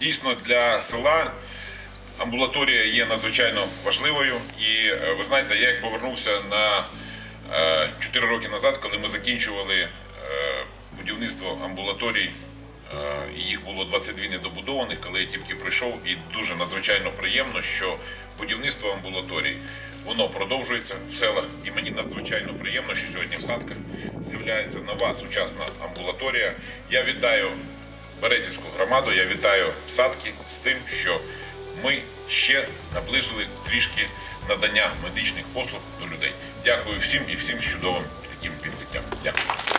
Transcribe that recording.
Дійсно, для села амбулаторія є надзвичайно важливою. І е, ви знаєте, я як повернувся на 4 роки назад, коли ми закінчували е, будівництво амбулаторій. е, Їх було 22 недобудованих, коли я тільки прийшов, і дуже надзвичайно приємно, що будівництво амбулаторій воно продовжується в селах. І мені надзвичайно приємно, що сьогодні в садках з'являється нова сучасна амбулаторія. Я вітаю Березівську громаду, я вітаю садки з тим, що ми ще наблизили трішки надання медичних послуг до людей. Дякую всім і всім чудовим таким відкриттям. Дякую.